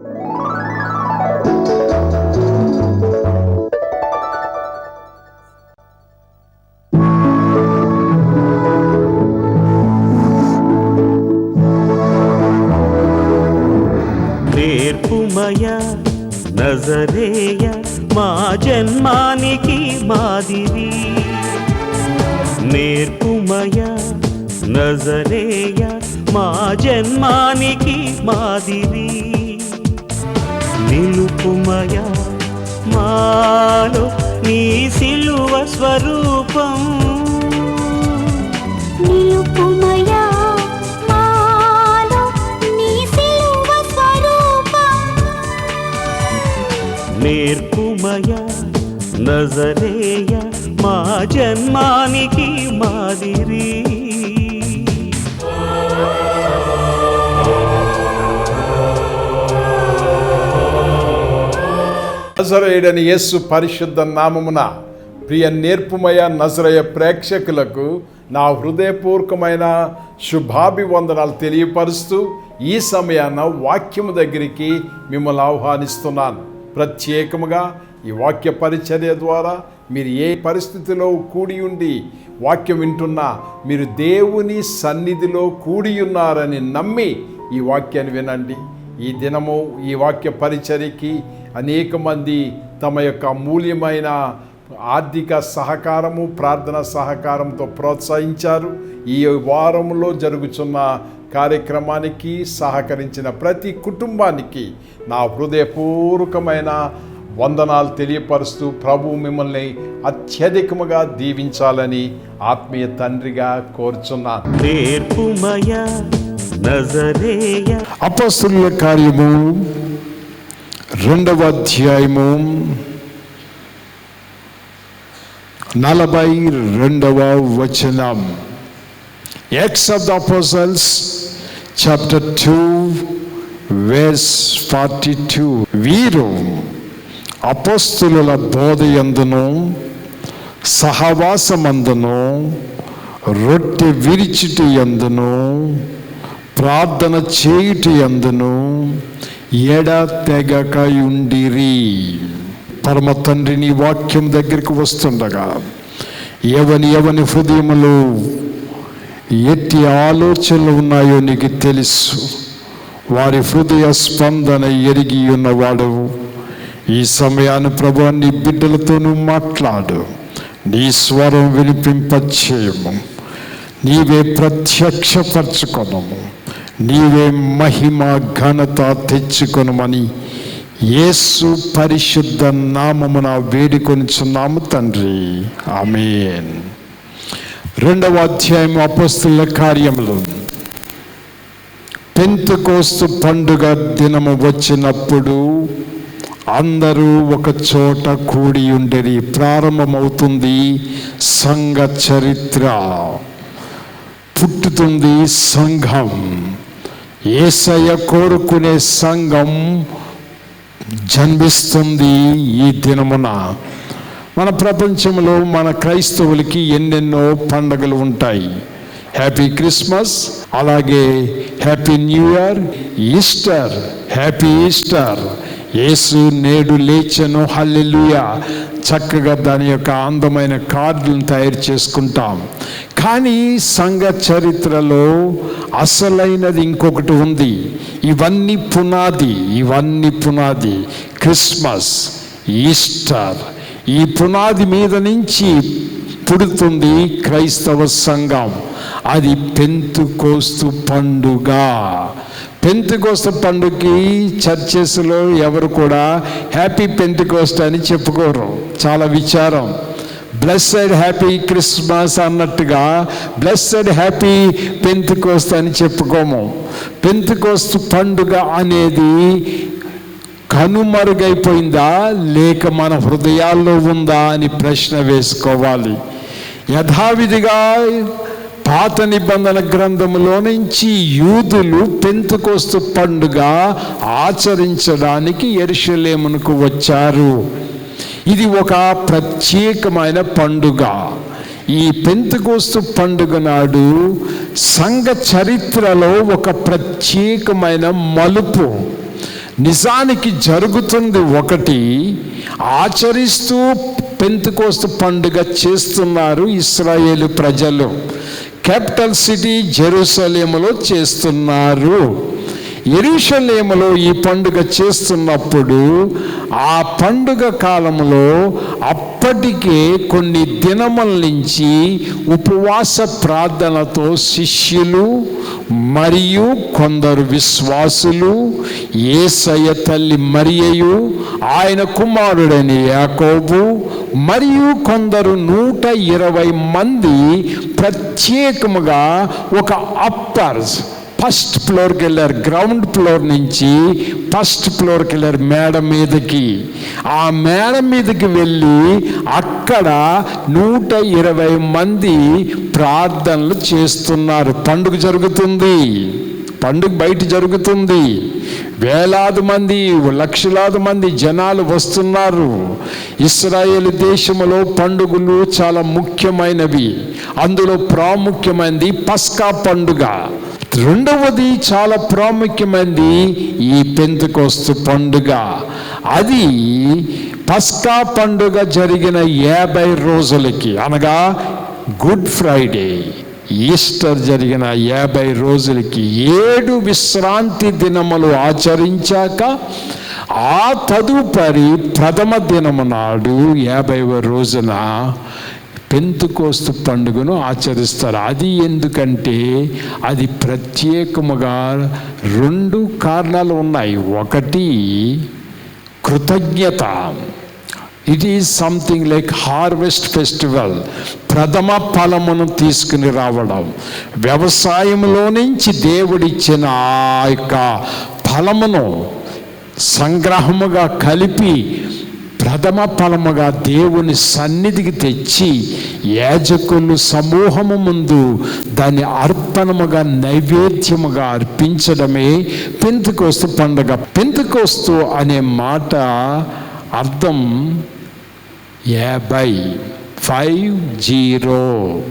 నేర్పుమయ నజరేయ మా జన్మానికి మాదిరి. నేర్పుమయ నజరేయ మా జన్మానికి మాదిరి. నిలుపుమయ మాలో నీ సిలువ స్వరూపం. నిలుపుమయా? మాలో నీ సిలువ స్వరూపం. నేర్పుమయ? నజరేయ మా జన్మానికి నజరేయుడని యేసు పరిశుద్ధ నామమున ప్రియ నేర్పుమయ నజరయ ప్రేక్షకులకు నా హృదయపూర్వకమైన శుభాభివందనాలు తెలియపరుస్తూ ఈ సమయాన వాక్యము దగ్గరికి మిమ్మల్ని ఆహ్వానిస్తున్నాను. ప్రత్యేకముగా ఈ వాక్య పరిచర్య ద్వారా మీరు ఏ పరిస్థితిలో కూడి ఉండి వాక్యం వింటున్నా మీరు దేవుని సన్నిధిలో కూడి ఉన్నారని నమ్మి ఈ వాక్యాన్ని వినండి. ఈ దినము ఈ వాక్య పరిచర్యకి అనేక మంది తమ యొక్క అమూల్యమైన ఆర్థిక సహకారము ప్రార్థన సహకారంతో ప్రోత్సహించారు. ఈ వారంలో జరుగుతున్న కార్యక్రమానికి సహకరించిన ప్రతి కుటుంబానికి నా హృదయపూర్వకమైన వందనాలు తెలియపరుస్తూ ప్రభు మిమ్మల్ని అత్యధికముగా దీవించాలని ఆత్మీయ తండ్రిగా కోరుచున్నాను. అపస్తుల కార్యము రెండవ అధ్యాయము నలభై రెండవ వచనం. Acts of the apostles chapter two verse forty two వీరు అపోస్తుల బోధ ఎందును సహవాసమందును రొట్టె విరిచిటి ఎందును ప్రార్థన చేయుటి ఎందును ఎడ తెగకయుండిరి పరమ తండ్రిని వాక్యం దగ్గరికి వస్తుండగా ఎవని ఎవని హృదయములు ఎట్టి ఆలోచనలు ఉన్నాయో నీకు తెలుసు. వారి హృదయ స్పందన ఎరిగి ఉన్నవాడు. ఈ సమయాన్ని ప్రభు నీ బిడ్డలతోనూ మాట్లాడు. నీ స్వరం వినిపింపచేయము. నీవే ప్రత్యక్షపరచుకున్నాము నీవే మహిమ ఘనత తెచ్చుకొనమని యేసు పరిశుద్ధ నామమున వేడుకొనిచున్నాము తండ్రి. ఆమెన్. రెండవ అధ్యాయం అపస్తుల కార్యములు. పెంతుకోస్తు పండుగ దినము వచ్చినప్పుడు అందరూ ఒక చోట కూడి ఉండేది. ప్రారంభమవుతుంది సంఘ చరిత్ర పుట్టుతుంది సంఘం. ఏసయ్య కోరుకునే సంఘం జన్మిస్తుంది ఈ దినమున. మన ప్రపంచంలో మన క్రైస్తవులకి ఎన్నెన్నో పండగలు ఉంటాయి. హ్యాపీ క్రిస్మస్ అలాగే happy new year Easter happy Easter. Yesu నేడు లేచను హల్లెలూయా. చక్కగా దాని యొక్క అందమైన కార్డులను తయారు చేసుకుంటాం. కానీ సంఘ చరిత్రలో అసలైనది ఇంకొకటి ఉంది. ఇవన్నీ పునాది ఇవన్నీ పునాది. Christmas Easter. ఈ పునాది మీద నుంచి పుడుతుంది క్రైస్తవ సంఘం. అది పెంతు కోస్తు పండుగ. పెంతుకోస్త పండుగకి చర్చెస్లో ఎవరు కూడా హ్యాపీ పెంతుకోస్ట్ అని చెప్పుకోరు. చాలా విచారం. బ్లెస్సెడ్ హ్యాపీ క్రిస్మస్ అన్నట్టుగా బ్లెస్సెడ్ హ్యాపీ పెంతుకోస్ట్ అని చెప్పుకోము. పెంతుకోస్తు పండుగ అనేది కనుమరుగైపోయిందా? లేక మన హృదయాల్లో ఉందా అని ప్రశ్న వేసుకోవాలి. యథావిధిగా పాత నిబంధన గ్రంథములో నుంచి యూదులు పెంతుకోస్తు పండుగ ఆచరించడానికి ఎరుషలేమునకు వచ్చారు. ఇది ఒక ప్రత్యేకమైన పండుగ. ఈ పెంతుకోస్తు పండుగ నాడు సంఘ చరిత్రలో ఒక ప్రత్యేకమైన మలుపు. నిజానికి జరుగుతుంది ఒకటి ఆచరిస్తూ పెంతుకోస్తు పండుగ చేస్తున్నారు ఇస్రాయేలు ప్రజలు. క్యాపిటల్ సిటీ జెరూసలేములో చేస్తున్నారు. ఎరుషలేములో ఈ పండుగ చేస్తున్నప్పుడు ఆ పండుగ కాలంలో అప్పటికే కొన్ని దినముల నుంచి ఉపవాస ప్రార్థనతో శిష్యులు మరియు కొందరు విశ్వాసులు ఏసయ్య తల్లి మరియయు ఆయన కుమారుడని యాకోబు మరియు కొందరు నూట ఇరవై మంది ప్రత్యేకముగా ఒక అప్పర్స్ ఫస్ట్ ఫ్లోర్కి వెళ్ళారు గ్రౌండ్ ఫ్లోర్ నుంచి ఫస్ట్ ఫ్లోర్కి వెళ్ళారు మేడ మీదకి. ఆ మేడ మీదకి వెళ్ళి అక్కడ నూట ఇరవై మంది ప్రార్థనలు చేస్తున్నారు. పండుగ జరుగుతుంది. పండుగ బయట జరుగుతుంది. వేలాది మంది లక్షలాది మంది జనాలు వస్తున్నారు. ఇస్రాయేల్ దేశంలో పండుగలు చాలా ముఖ్యమైనవి. అందులో ప్రాముఖ్యమైనది పస్కా పండుగ. రెండవది చాలా ప్రాముఖ్యమైనది ఈ పెంతుకోస్తు పండుగ. అది పస్కా పండుగ జరిగిన యాభై రోజులకి అనగా గుడ్ ఫ్రైడే. ఈస్టర్ జరిగిన యాభై రోజులకి ఏడు విశ్రాంతి దినములు ఆచరించాక ఆ తదుపరి ప్రథమ దినము నాడు యాభైవ రోజున పెంతుకోస్తు పండుగను ఆచరిస్తారు. అది ఎందుకంటే అది ప్రత్యేకముగా రెండు కారణాలు ఉన్నాయి. ఒకటి కృతజ్ఞత. It is something like harvest festival ప్రథమ ఫలమును తీసుకుని రావడం. వ్యవసాయంలో నుంచి దేవుడిచ్చిన ఆ యొక్క ఫలమును సంగ్రహముగా కలిపి ప్రథమ ఫలముగా దేవుని సన్నిధికి తెచ్చి యాజకులు సమూహము ముందు దాన్ని అర్పణముగా నైవేద్యముగా అర్పించడమే పెంతుకోస్తు పండగ. పెంతుకోస్తు అనే మాట అర్థం యాభై ఫైవ్ జీరో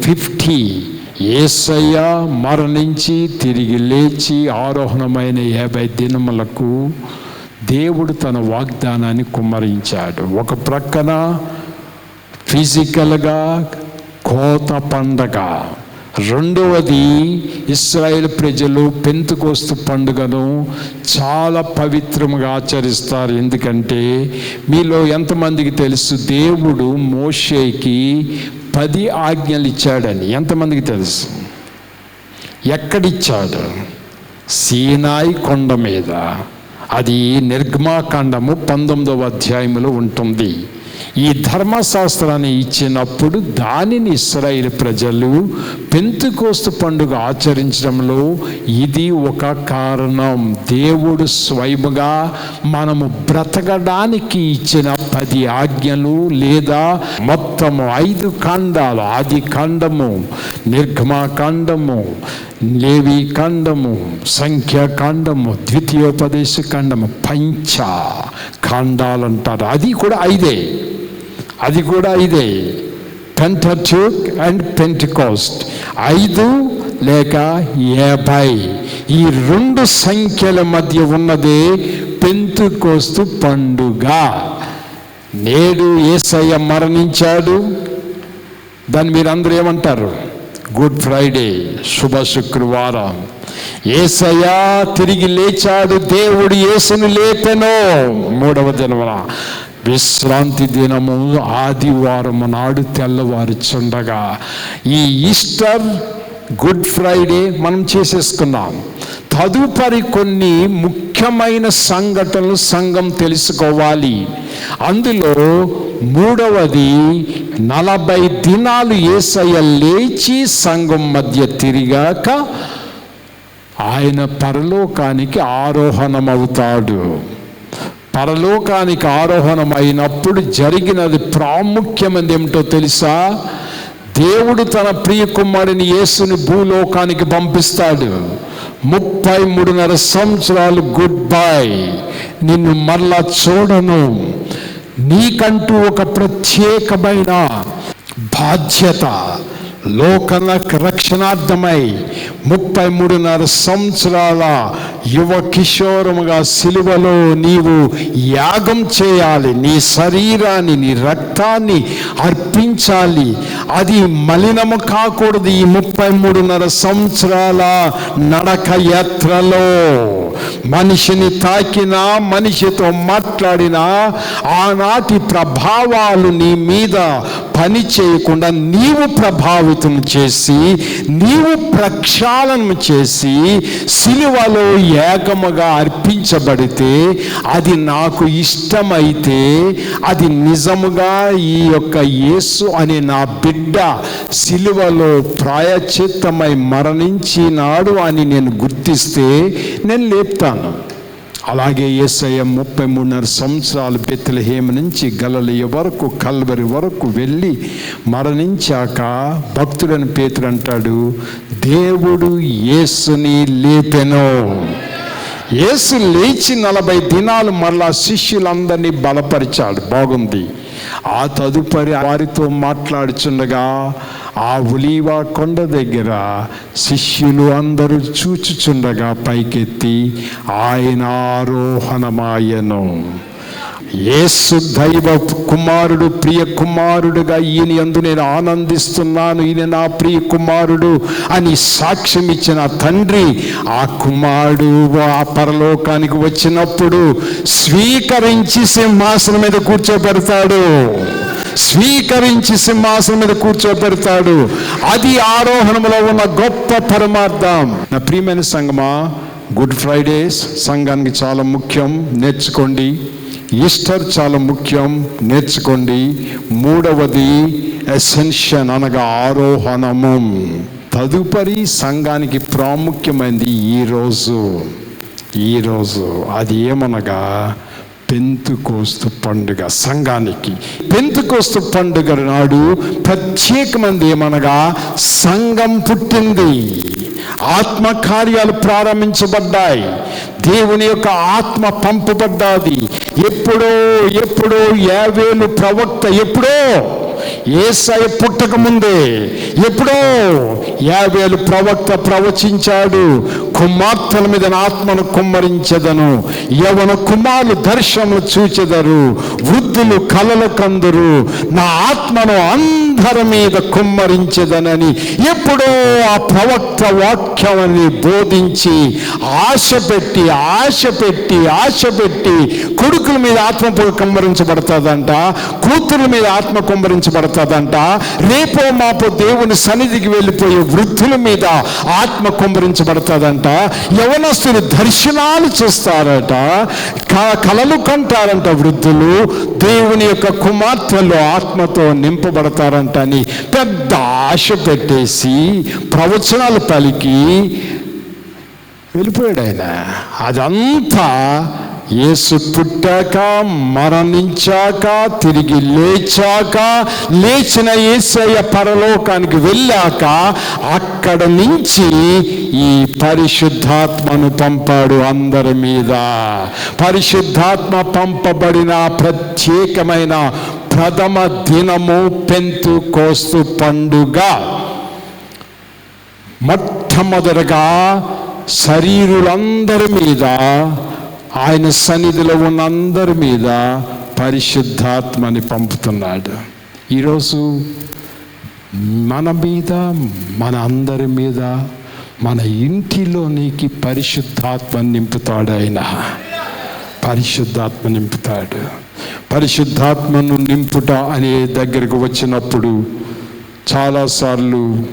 ఫిఫ్టీ. ఏసయ్య మరణించి తిరిగి లేచి ఆరోహణమైన యాభై దినములకు దేవుడు తన వాగ్దానాన్ని కుమ్మరించాడు. ఒక ప్రక్కన ఫిజికల్గా కోత పండగ. రెండవది ఇస్రాయేల్ ప్రజలు పెంతుకోస్తు పండుగను చాలా పవిత్రముగా ఆచరిస్తారు. ఎందుకంటే మీలో ఎంతమందికి తెలుసు దేవుడు మోషేకి పది ఆజ్ఞలు ఇచ్చాడని. ఎంతమందికి తెలుసు? ఎక్కడిచ్చాడు? సీనాయి కొండ మీద. అది నిర్గమాకాండము పంతొమ్మిదవ అధ్యాయములో ఉంటుంది. ఈ ధర్మశాస్త్రాన్ని ఇచ్చినప్పుడు దానిని ఇస్రాయిల్ ప్రజలు పెంతుకోస్తు పండుగ ఆచరించడంలో ఇది ఒక కారణం. దేవుడు స్వయముగా మనము బ్రతకడానికి ఇచ్చిన పది ఆజ్ఞలు లేదా మొత్తము ఐదు కాండాలు ఆది కాండము నిర్గమాకాండము లేవి కాండము సంఖ్యాకాండము ద్వితీయోపదేశ కాండము పంచ కాండాలు అంటారు అది కూడా ఐదే. అది కూడా ఇదే పెంటట్యూక్ అండ్ పెంటికోస్ట్ ఐదు లేక యాభై. ఈ రెండు సంఖ్యల మధ్య ఉన్నదే పెంతుకోస్తు పండుగ. నేడు ఏసయ్య మరణించాడు. దాన్ని మీరు అందరూ ఏమంటారు? గుడ్ ఫ్రైడే శుభ శుక్రవారం. ఏసయ్య తిరిగి లేచాడు. దేవుడు యేసును లేపెనో. మూడవ దినమున విశ్రాంతి దినము ఆదివారం నాడు తెల్లవారుచుండగా ఈ ఈస్టర్ గుడ్ ఫ్రైడే మనం చేసేసుకున్నాం. తదుపరి కొన్ని ముఖ్యమైన సంఘటనలు సంఘం తెలుసుకోవాలి. అందులో మూడవది నలభై దినాలు ఏసయ్య లేచి సంఘం మధ్య తిరిగాక ఆయన పరలోకానికి ఆరోహణమవుతాడు. పరలోకానికి ఆరోహణం అయినప్పుడు జరిగినది ప్రాముఖ్యమైనది ఏమిటో తెలుసా? దేవుడు తన ప్రియ కుమారుని యేసుని భూలోకానికి పంపిస్తాడు. ముప్పై మూడున్నర సంవత్సరాలు గుడ్ బై నిన్ను మరలా చూడను. నీకంటూ ఒక ప్రత్యేకమైన బాధ్యత. లోకల రక్షణార్థమై ముప్పై మూడున్నర సంవత్సరాల యువ కిషోరముగా సిలువలో నీవు యాగం చేయాలి. నీ శరీరాన్ని నీ రక్తాన్ని అర్పించాలి. అది మలినము కాకూడదు ఈ ముప్పై మూడున్నర సంవత్సరాల నడక యాత్రలో. మనిషిని తాకినా మనిషితో మాట్లాడినా ఆనాటి ప్రభావాలు నీ మీద పని చేయకుండా నీవు ప్రభావితం చేసి నీవు ప్రక్షాళన చేసి సిలువలో ఏకముగా అర్పించబడితే అది నాకు ఇష్టమైతే అది నిజముగా ఈ యొక్క యేసు అనే నా బిడ్డ సిలువలో ప్రాయచిత్తమై మరణించినాడు అని నేను గుర్తిస్తే నేను లేపుతాను. అలాగే యేసయ్య ముప్పై మూడున్నర సంవత్సరాలు బెత్తలహేమ నుంచి గలలియ వరకు కల్వరి వరకు వెళ్ళి మరణించాక భక్తుడని పేతుడు అంటాడు దేవుడు యేసుని లేపెనో. యేసు లేచి నలభై దినాలు మరలా శిష్యులందరినీ బలపరిచాడు. బాగుంది. ఆ తదుపరి వారితో మాట్లాడుచుండగా ఆ ఉలీవ కొండ దగ్గర శిష్యులు అందరూ చూచుచుండగా పైకెత్తి ఆయన ఆరోహణమాయను. యేసు దైవ కుమారుడు ప్రియ కుమారుడుగా ఈయన ఎందు నేను ఆనందిస్తున్నాను. ఈయన నా ప్రియ కుమారుడు అని సాక్ష్యం ఇచ్చిన తండ్రి ఆ కుమారుడు ఆ పరలోకానికి వచ్చినప్పుడు స్వీకరించి సింహాసనం మీద కూర్చోబెడతాడు. స్వీకరించి సింహాసనం మీద కూర్చోబెడతాడు. అది ఆరోహణంలో ఉన్న గొప్ప పరమార్థం. నా ప్రియమైన సంగమా గుడ్ ఫ్రైడేస్ సంఘానికి చాలా ముఖ్యం. నేర్చుకోండి. ఈస్టర్ చాలా ముఖ్యం. నేర్చుకోండి. మూడవది ఎసెన్షన్ అనగా ఆరోహణము. తదుపరి సంఘానికి ప్రాముఖ్యమైనది ఈరోజు. ఈరోజు అది ఏమనగా పెంతుకోస్తు పండుగ సంఘానికి. పెంతుకోస్తు పండుగ నాడు ప్రత్యేకమంది ఏమనగా సంఘం పుట్టింది. ఆత్మకార్యాలు ప్రారంభించబడ్డాయి. దేవుని యొక్క ఆత్మ పంపబడ్డాది. ఎప్పుడో ఎప్పుడో యావేలు ప్రవక్త ఎప్పుడో? ఏసయ పుట్టక ముందే. ఎప్పుడో? యాభేలు ప్రవక్త ప్రవచించాడు. కుమార్తెల మీద ఆత్మను కుమ్మరించదను. యవన కుమారులు దర్శనము చూచెదరు. వృద్ధులు కలలు కందురు. నా ఆత్మను అందరి మీద కుమ్మరించదనని ఎప్పుడో ఆ ప్రవక్త వాక్యాన్ని బోధించి ఆశ పెట్టి ఆశ పెట్టి ఆశ పెట్టి కొడుకుల మీద ఆత్మ కుమ్మరించబడుతుందంట కూతురు మీద ఆత్మ కుమ్మరించబడుతుందంట రేపో మాపో దేవుని సన్నిధికి వెళ్ళిపోయే వృద్ధుల మీద ఆత్మ కుమ్మరించబడుతుందంట యవనస్తులు దర్శనాలు చూస్తారట క- కలలు కంటారంట వృద్ధులు దేవుని యొక్క కుమార్తెలు ఆత్మతో నింపబడతారంట. అని పెద్ద ఆశ పెట్టేసి ప్రవచనాలు పలికి వెళ్ళిపోయాడు ఆయన. అదంతా యేసు పుట్టాక మరణించాక తిరిగి లేచాక లేచిన ఏసయ్య పరలోకానికి వెళ్ళాక అక్కడ నుంచి ఈ పరిశుద్ధాత్మను పంపాడు అందరి మీద. పరిశుద్ధాత్మ పంపబడిన ప్రత్యేకమైన ప్రథమ దినము పెంతు కోస్తు పండుగ. మొట్టమొదటగా శరీరులందరి మీద ఆయన సన్నిధిలో ఉన్న అందరి మీద పరిశుద్ధాత్మని పంపుతున్నాడు. ఈరోజు మన మీద మన అందరి మీద మన ఇంటిలోనికి పరిశుద్ధాత్మ నింపుతాడు ఆయన. పరిశుద్ధాత్మ నింపుతాడు. పరిశుద్ధాత్మను నింపుట అనే దగ్గరకు వచ్చినప్పుడు చాలాసార్లు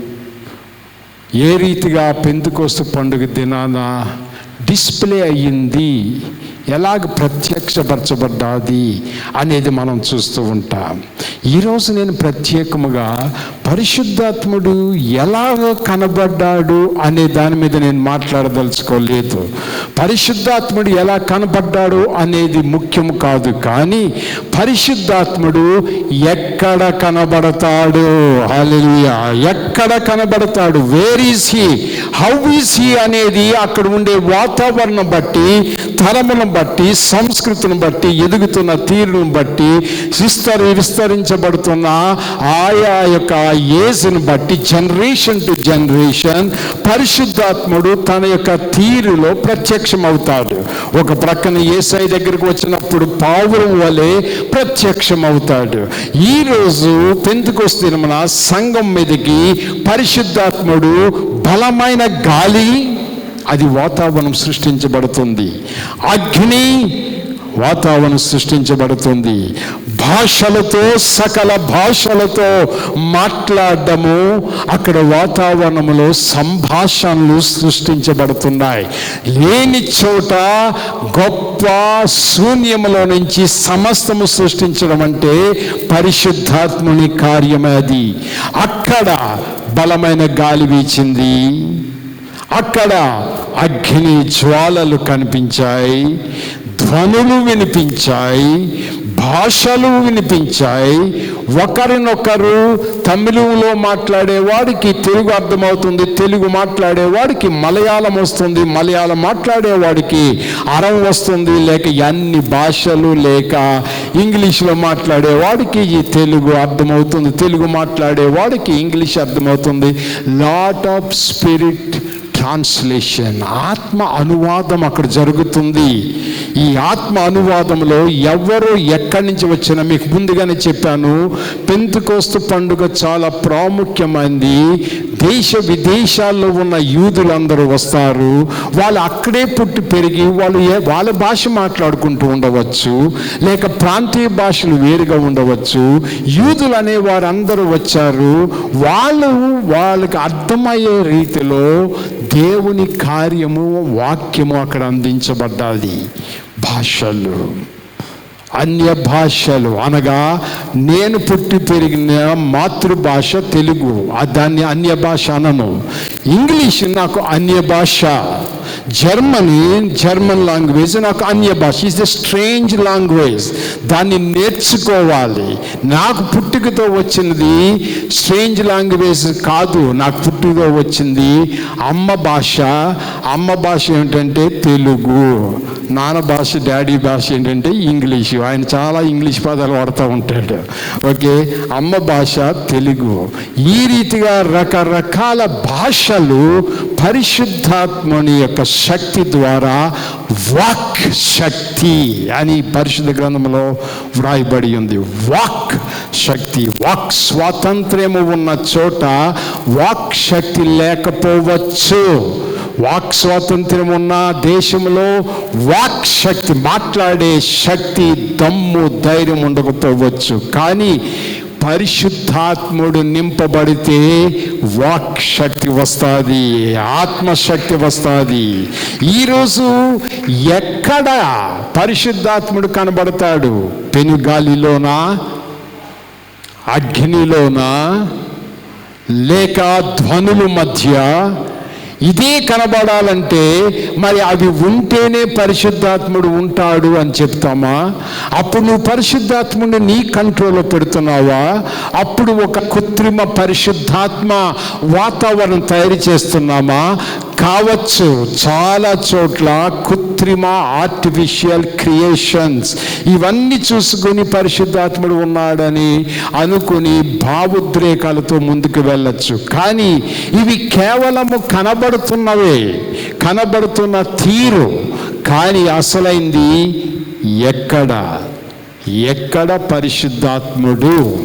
ఏ రీతిగా పెందుకోస్తు పండుగ దినాన డిస్ప్లే అయ్యింది. ఎలాగ ప్రత్యక్షపరచబడ్డాది అనేది మనం చూస్తూ ఉంటాం. ఈరోజు నేను ప్రత్యేకముగా పరిశుద్ధాత్ముడు ఎలాగ కనబడ్డాడు అనే దాని మీద నేను మాట్లాడదలుచుకోలేదు. పరిశుద్ధాత్ముడు ఎలా కనబడ్డాడు అనేది ముఖ్యం కాదు కానీ పరిశుద్ధాత్ముడు ఎక్కడ కనబడతాడు? హల్లెలూయా. ఎక్కడ కనబడతాడు? Where is he how is he అనేది అక్కడ ఉండే వాతావరణం బట్టి తరములను బట్టి సంస్కృతిని బట్టి ఎదుగుతున్న తీరును బట్టి విస్తరి విస్తరించబడుతున్న ఆయా యొక్క ఏజ్ని బట్టి జనరేషన్ టు జనరేషన్ పరిశుద్ధాత్ముడు తన యొక్క తీరులో ప్రత్యక్షమవుతాడు. ఒక ప్రక్కన ఏసై దగ్గరికి వచ్చినప్పుడు పావురం వలె ప్రత్యక్షమవుతాడు. ఈరోజు పెంతుకొస్తే మన సంఘం మీదకి పరిశుద్ధాత్ముడు బలమైన గాలి అది వాతావరణం సృష్టించబడుతుంది. అగ్ని వాతావరణం సృష్టించబడుతుంది. భాషలతో సకల భాషలతో మాట్లాడము. అక్కడ వాతావరణంలో సంభాషణలు సృష్టించబడుతున్నాయి. లేని చోట గొప్ప శూన్యములో నుంచి సమస్తము సృష్టించడం అంటే పరిశుద్ధాత్ముని కార్యమే అది. అక్కడ బలమైన గాలి వీచింది. అక్కడ అగ్ని జ్వాలలు కనిపించాయి. ధ్వనులు వినిపించాయి భాషలు వినిపించాయి. ఒకరినొకరు తమిళంలో మాట్లాడేవాడికి తెలుగు అర్థమవుతుంది తెలుగు మాట్లాడేవాడికి మలయాళం వస్తుంది మలయాళం మాట్లాడేవాడికి అరం వస్తుంది. లేక అన్ని భాషలు లేక ఇంగ్లీష్లో మాట్లాడేవాడికి ఈ తెలుగు అర్థమవుతుంది తెలుగు మాట్లాడేవాడికి ఇంగ్లీష్ అర్థమవుతుంది. లాట్ ఆఫ్ స్పిరిట్ ట్రాన్స్లేషన్ ఆత్మ అనువాదం అక్కడ జరుగుతుంది. ఈ ఆత్మ అనువాదంలో ఎవరు ఎక్కడి నుంచి వచ్చినా మీకు ముందుగానే చెప్పాను పెంతుకోస్తు పండుగ చాలా ప్రాముఖ్యమైంది. దేశ విదేశాల్లో ఉన్న యూదులందరూ వస్తారు. వాళ్ళు అక్కడే పుట్టి పెరిగి వాళ్ళు ఏ వాళ్ళ భాష మాట్లాడుకుంటూ ఉండవచ్చు లేక ప్రాంతీయ భాషలు వేరుగా ఉండవచ్చు. యూదులు అనే వారందరూ వచ్చారు. వాళ్ళు వాళ్ళకి అర్థమయ్యే రీతిలో దేవుని కార్యము వాక్యము అక్కడ అందించబడ్డాది. భాషలు. అన్య భాషలు. అనగా నేను పుట్టి పెరిగిన మాతృభాష తెలుగు. దాన్ని అన్య భాష అనను. ఇంగ్లీష్ నాకు అన్య భాష. జర్మనీ జర్మన్ లాంగ్వేజ్ నాకు అన్య భాష. ఇస్ ద స్ట్రేంజ్ లాంగ్వేజ్ దాన్ని నేర్చుకోవాలి. నాకు పుట్టుకతో వచ్చినది స్ట్రేంజ్ లాంగ్వేజ్ కాదు. నాకు పుట్టుకతో వచ్చింది అమ్మ భాష. అమ్మ భాష ఏంటంటే తెలుగు. నాన్న భాష డాడీ భాష ఏంటంటే ఇంగ్లీషు. ఆయన చాలా ఇంగ్లీష్ పదాలు వాడుతూ ఉంటాడు. ఓకే అమ్మ భాష తెలుగు. ఈ రీతిగా రకరకాల భాషలు పరిశుద్ధాత్మని యొక్క శక్తి ద్వారా వాక్ శక్తి అని పరిశుద్ధ గ్రంథంలో వ్రాయబడి ఉంది. వాక్ శక్తి వాక్ స్వాతంత్ర్యము ఉన్న చోట వాక్ శక్తి లేకపోవచ్చు. వాక్ స్వాతంత్ర్యం ఉన్న దేశంలో వాక్ శక్తి మాట్లాడే శక్తి దమ్ము ధైర్యం ఉండకపోవచ్చు. కానీ పరిశుద్ధాత్ముడు నింపబడితే వాక్ శక్తి వస్తుంది ఆత్మశక్తి వస్తుంది. ఈరోజు ఎక్కడ పరిశుద్ధాత్ముడు కనబడతాడు? పెనుగాలిలోనా? అగ్నిలోనా? లేక ధ్వనుల మధ్య? ఇదే కనబడాలంటే మరి అవి ఉంటేనే పరిశుద్ధాత్ముడు ఉంటాడు అని చెప్తామా? అప్పుడు నువ్వు పరిశుద్ధాత్ముడిని నీ కంట్రోల్లో పెడుతున్నావా? అప్పుడు ఒక కృత్రిమ పరిశుద్ధాత్మ వాతావరణం తయారు చేస్తున్నామా? కావచ్చు చాలా చోట్ల కృత్రిమ ఆర్టిఫిషియల్ క్రియేషన్స్ ఇవన్నీ చూసుకుని పరిశుద్ధాత్ముడు ఉన్నాడని అనుకుని భావోద్రేకాలతో ముందుకు వెళ్ళచ్చు. కానీ ఇవి కేవలము కనబడుతున్నవే కనబడుతున్న తీరు. కానీ అసలైంది ఎక్కడ? ఎక్కడ పరిశుద్ధాత్ముడు?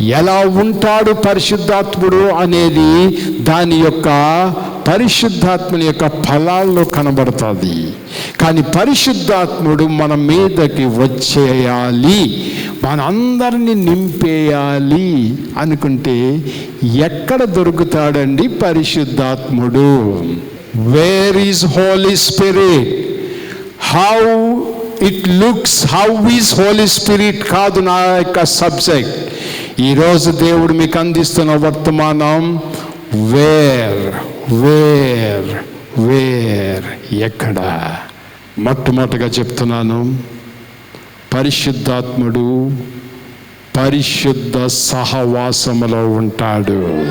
ఎలా ఉంటాడు పరిశుద్ధాత్ముడు అనేది దాని యొక్క పరిశుద్ధాత్ముని యొక్క ఫలాల్లో కనబడుతుంది. కానీ పరిశుద్ధాత్ముడు మన మీదకి వచ్చేయాలి. మనందరినీ నింపేయాలి అనుకుంటే ఎక్కడ దొరుకుతాడండి పరిశుద్ధాత్ముడు? Where is holy spirit how it looks how is holy spirit కాదు నా యొక్క సబ్జెక్ట్ ఈరోజు దేవుడు మీకు అందిస్తున్న వర్తమానం వేర్ వేర్ వేర్ ఎక్కడ? మొట్టమొదటిగా చెప్తున్నాను పరిశుద్ధాత్ముడు పరిశుద్ధ సహవాసములో ఉంటాడు.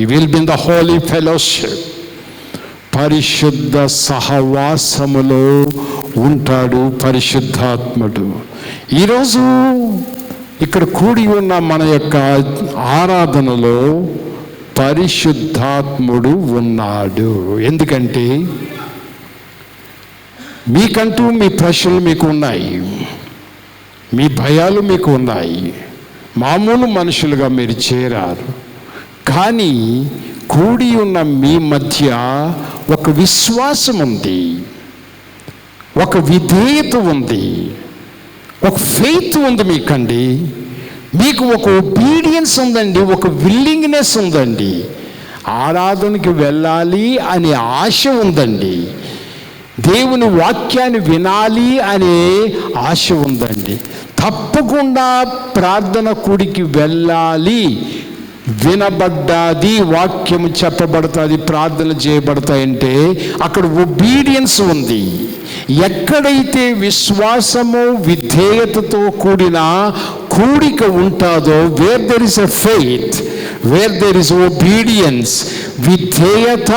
He will be in the holy fellowship పరిశుద్ధ సహవాసములో ఉంటాడు పరిశుద్ధాత్ముడు. ఈరోజు ఇక్కడ కూడి ఉన్న మన యొక్క ఆరాధనలో పరిశుద్ధాత్ముడు ఉన్నాడు. ఎందుకంటే మీకంటూ మీ ప్రశ్నలు మీకు ఉన్నాయి. మీ భయాలు మీకు ఉన్నాయి. మామూలు మనుషులుగా మీరు చేరారు. కానీ కూడి ఉన్న మీ మధ్య ఒక విశ్వాసం ఉంది. ఒక విధేయత ఉంది. ఒక ఫెయిత్ ఉంది మీకండి. మీకు ఒక ఒబీడియన్స్ ఉందండి ఒక విల్లింగ్నెస్ ఉందండి. ఆరాధనకి వెళ్ళాలి అనే ఆశ ఉందండి. దేవుని వాక్యాన్ని వినాలి అనే ఆశ ఉందండి. తప్పకుండా ప్రార్థన కూడికి వెళ్ళాలి. వినబడ్డాది వాక్యము చెప్పబడుతుంది ప్రార్థన చేయబడతాయంటే అక్కడ ఒబీడియన్స్ ఉంది. ఎక్కడైతే విశ్వాసము విధేయతతో కూడిన కూడిక ఉంటుందో where there is a faith where there is obedience విధేయత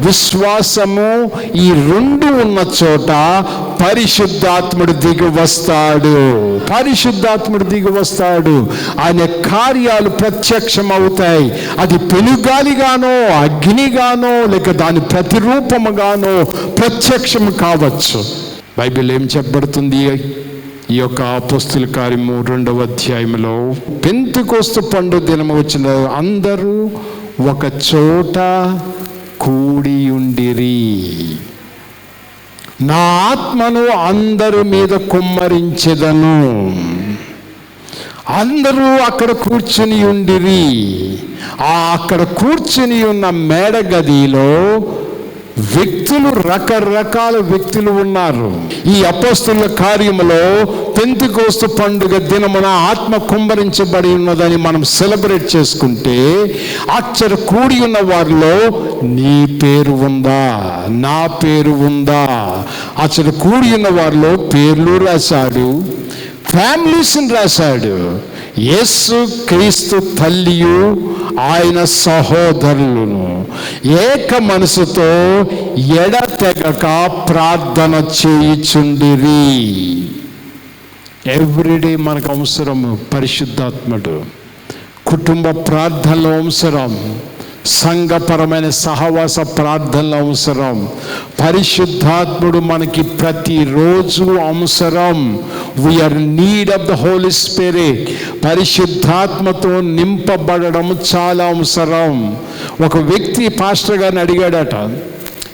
విశ్వాసము ఈ రెండు ఉన్న చోట పరిశుద్ధాత్ముడు దిగి వస్తాడు. పరిశుద్ధాత్ముడు దిగి వస్తాడు. ఆయన కార్యాలు ప్రత్యక్షమవుతాయి. అది పెనుగాలిగానో అగ్నిగానో లేక దాని ప్రతిరూపముగానో ప్రత్యక్షం కావచ్చు. బైబిల్ ఏం చెప్పబడుతుంది? ఈ యొక్క అపోస్తుల కార్యము రెండవ అధ్యాయంలో పెంతుకోస్తు పండు దినము వచ్చిన అందరూ ఒక చోట కూడి ఉండిరి. నా ఆత్మను అందరి మీద కుమ్మరించెదను. అందరూ అక్కడ కూర్చుని ఉండిరి. ఆ అక్కడ కూర్చుని ఉన్న మేడ గదిలో వ్యక్తులు రకరకాల వ్యక్తులు ఉన్నారు. ఈ అపోస్తుల కార్యములో పెంతికోస్తు పండుగ దినమున ఆత్మ కుంభరించబడి ఉన్నదని మనం సెలబ్రేట్ చేసుకుంటే అచ్చర కూడి ఉన్న వారిలో నీ పేరు ఉందా? నా పేరు ఉందా? అచ్చర కూడి ఉన్న వారిలో పేర్లు రాశాడు ఫ్యామిలీస్ని రాశాడు యేసు క్రీస్తు తల్లియు ఆయన సహోదరులను ఏక మనసుతో ఎడతెగక ప్రార్థన చేయుచుండిరి. ఎవ్రీడే మనకు అవసరము పరిశుద్ధాత్ముడు. కుటుంబ ప్రార్థనలో అవసరం. సంఘపరమైన సహవాస ప్రార్థనలు అవసరం. పరిశుద్ధాత్ముడు మనకి ప్రతిరోజు అవసరం. We are need of the holy spirit పరిశుద్ధాత్మతో నింపబడడం చాలా అవసరం. ఒక వ్యక్తి పాస్టర్ గారిని అడిగాడట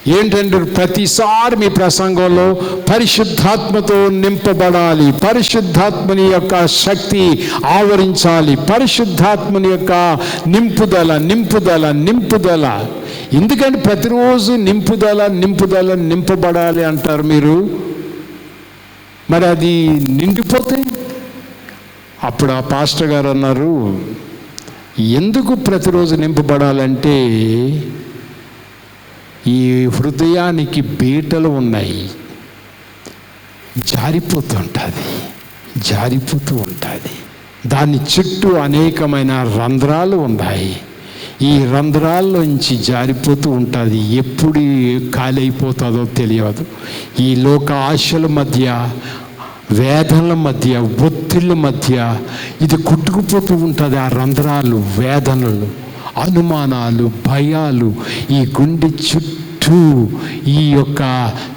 ఏంటంటే ప్రతిసారి మీ ప్రసంగంలో పరిశుద్ధాత్మతో నింపబడాలి. పరిశుద్ధాత్మని యొక్క శక్తి ఆవరించాలి. పరిశుద్ధాత్మని యొక్క నింపుదల నింపుదల నింపుదల. ఎందుకంటే ప్రతిరోజు నింపుదల నింపుదల నింపబడాలి అంటారు మీరు? మరి అది నిండిపోతే? అప్పుడు ఆ పాస్టర్ గారు అన్నారు ఎందుకు ప్రతిరోజు నింపబడాలంటే ఈ హృదయానికి బీటలు ఉన్నాయి. జారిపోతుంటుంది జారిపోతూ ఉంటుంది. దాని చుట్టూ అనేకమైన రంధ్రాలు ఉన్నాయి. ఈ రంధ్రాల్లోంచి జారిపోతూ ఉంటుంది. ఎప్పుడు ఖాళీ అయిపోతుందో తెలియదు. ఈ లోక ఆశల మధ్య వేదనల మధ్య ఒత్తిళ్ళ మధ్య ఇది కొట్టుకుపోతూ ఉంటుంది ఆ రంధ్రాలు వేదనలు. అనుమానాలు భయాలు ఈ గుండె చుట్టూ ఈ యొక్క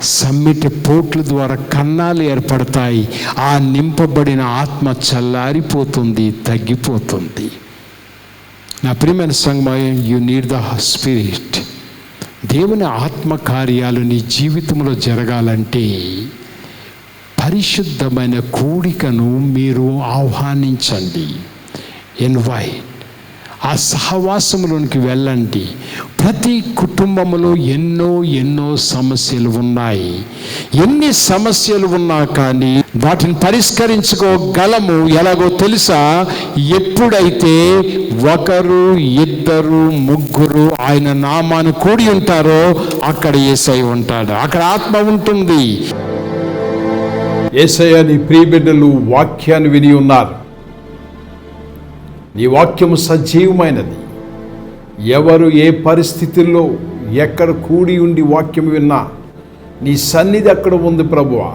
సమ్మిటి పోట్ల ద్వారా కన్నాలు ఏర్పడతాయి. ఆ నింపబడిన ఆత్మ చల్లారిపోతుంది తగ్గిపోతుంది. నా ప్రియమైన సంగమయ యు నీడ్ ద స్పిరిట్ దేవుని ఆత్మ కార్యాలు నీ జీవితంలో జరగాలంటే పరిశుద్ధమైన కూడికను మీరు ఆహ్వానించండి. ఇన్వైట్ ఆ సహవాసంలోనికి వెళ్ళండి. ప్రతి కుటుంబంలో ఎన్నో ఎన్నో సమస్యలు ఉన్నాయి. ఎన్ని సమస్యలు ఉన్నా కానీ వాటిని పరిష్కరించుకోగలము ఎలాగో తెలుసా? ఎప్పుడైతే ఒకరు ఇద్దరు ముగ్గురు ఆయన నామాను కూడి ఉంటారో అక్కడ ఏసై ఉంటాడు. అక్కడ ఆత్మ ఉంటుంది. ఏసయ్య నీ ప్రియబిడ్డలు వాక్యాన్ని విని ఉన్నారు. నీ వాక్యము సజీవమైనది. ఎవరు ఏ పరిస్థితుల్లో ఎక్కడ కూడి ఉండి వాక్యం విన్నా నీ సన్నిధి అక్కడ ఉంది ప్రభువా.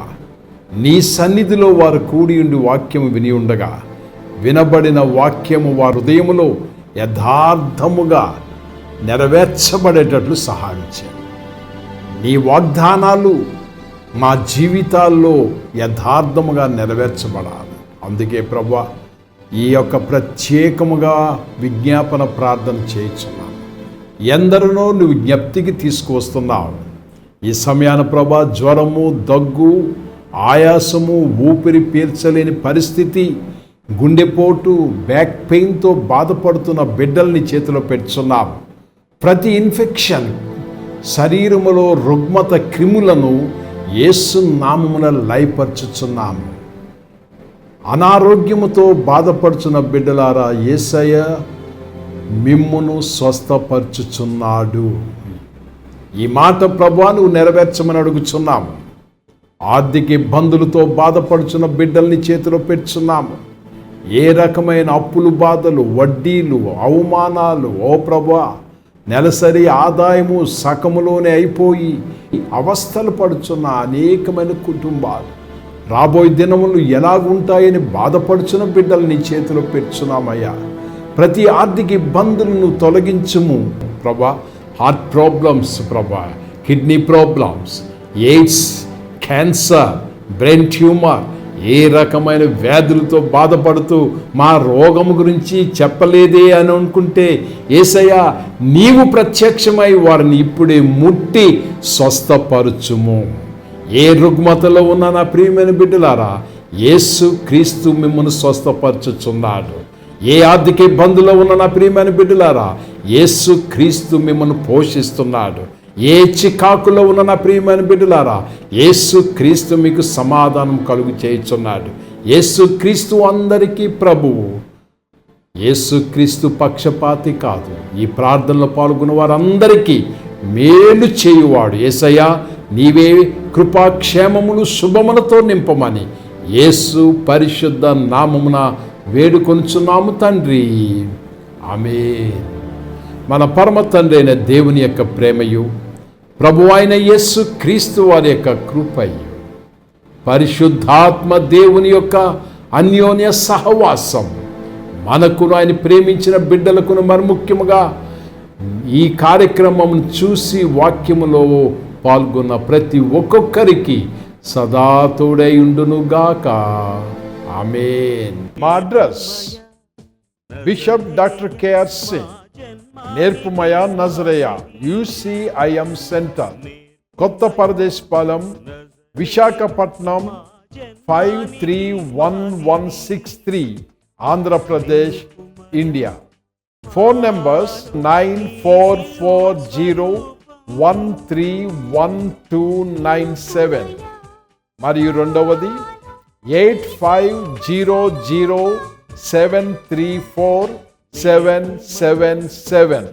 నీ సన్నిధిలో వారు కూడి ఉండి వాక్యం విని ఉండగా వినబడిన వాక్యము వారి హృదయములో యథార్థముగా నెరవేర్చబడేటట్లు సహాయం చేయండి నీ వాగ్దానాలు మా జీవితాల్లో యథార్థముగా నెరవేర్చబడాలి. అందుకే ప్రభా ఈ యొక్క ప్రత్యేకముగా విజ్ఞాపన ప్రార్థన చేయించున్నాను. ఎందరినో నువ్వు జ్ఞప్తికి తీసుకువస్తున్నావు. ఈ సమయాన ప్రభా జ్వరము దగ్గు ఆయాసము ఊపిరి పీల్చలేని పరిస్థితి గుండెపోటు బ్యాక్ పెయిన్తో బాధపడుతున్న బిడ్డల్ని చేతిలో పెట్టుచున్నాం. ప్రతి ఇన్ఫెక్షన్ శరీరములో రుగ్మత క్రిములను ఏసు నామమున లయపరచుచున్నాము. అనారోగ్యముతో బాధపడుచున్న బిడ్డలారా యేసయ్య మిమ్మును స్వస్థపరచుచున్నాడు. ఈ మాట ప్రభా నువ్వు నెరవేర్చమని అడుగుచున్నాము. ఆర్థిక ఇబ్బందులతో బాధపడుచున్న బిడ్డల్ని చేతిలో పెట్టుచున్నాము. ఏ రకమైన అప్పులు బాధలు వడ్డీలు అవమానాలు ఓ ప్రభా నెలసరి ఆదాయము సకములోనే అయిపోయి అవస్థలు పడుచున్న అనేకమైన కుటుంబాలు. రాబోయే దినములు ఎలాగుంటాయని బాధపడుచున్న బిడ్డలు నీ చేతిలో పెట్టుచున్నామయ్యా ప్రతి ఆర్థిక ఇబ్బందులను తొలగించుము ప్రభా. హార్ట్ ప్రాబ్లమ్స్ ప్రభా. Kidney problems AIDS cancer brain tumour ఏ రకమైన వ్యాధులతో బాధపడుతూ మా రోగము గురించి చెప్పలేదే అని అనుకుంటే ఏసయ్య నీవు ప్రత్యక్షమై వారిని ఇప్పుడే ముట్టి స్వస్థపరచుము. ఏ రుగ్మతలో ఉన్న నా ప్రియమైన బిడ్డలారా యేసు క్రీస్తు మిమ్మల్ని స్వస్థపరచుచున్నాడు. ఏ ఆర్థిక ఇబ్బందులో ఉన్న నా ప్రియమైన బిడ్డలారా యేసు క్రీస్తు మిమ్మల్ని పోషిస్తున్నాడు. ఏ చికాకులో ఉన్న నా ప్రియమైన బిడ్డలారా యేసు క్రీస్తు మీకు సమాధానం కలుగు చేయుచున్నాడు. యేసు క్రీస్తు అందరికీ ప్రభువు. యేసుక్రీస్తు పక్షపాతి కాదు. ఈ ప్రార్థనలో పాల్గొన్న వారందరికీ మేలు చేయువాడు. ఏసయ్యా నీవే కృపాక్షేమములు శుభములతో నింపమని యేసు పరిశుద్ధ నామమున వేడుకొనుచున్నాము తండ్రి. ఆమె మన పరమ తండ్రి అయిన దేవుని యొక్క ప్రేమయు ప్రభు అయిన యేసు క్రీస్తు వారి యొక్క కృపయు పరిశుద్ధాత్మ దేవుని యొక్క అన్యోన్య సహవాసం మనకును ఆయన ప్రేమించిన బిడ్డలకును మరి ముఖ్యముగా ఈ కార్యక్రమం చూసి వాక్యములో పాల్గొన్న ప్రతి ఒక్కొక్కరికి సదా తోడై ఆమెన్. మా address bishop doctor KR Singh నేర్పుమయ నజరయ UCIM centre Kotha Paradesi Palem Visakhapatnam five three one one six three Andhra Pradesh India. Phone numbers nine four four zero one three one two nine seven మరియు రెండవది eight five zero zero seven three four seven seven seven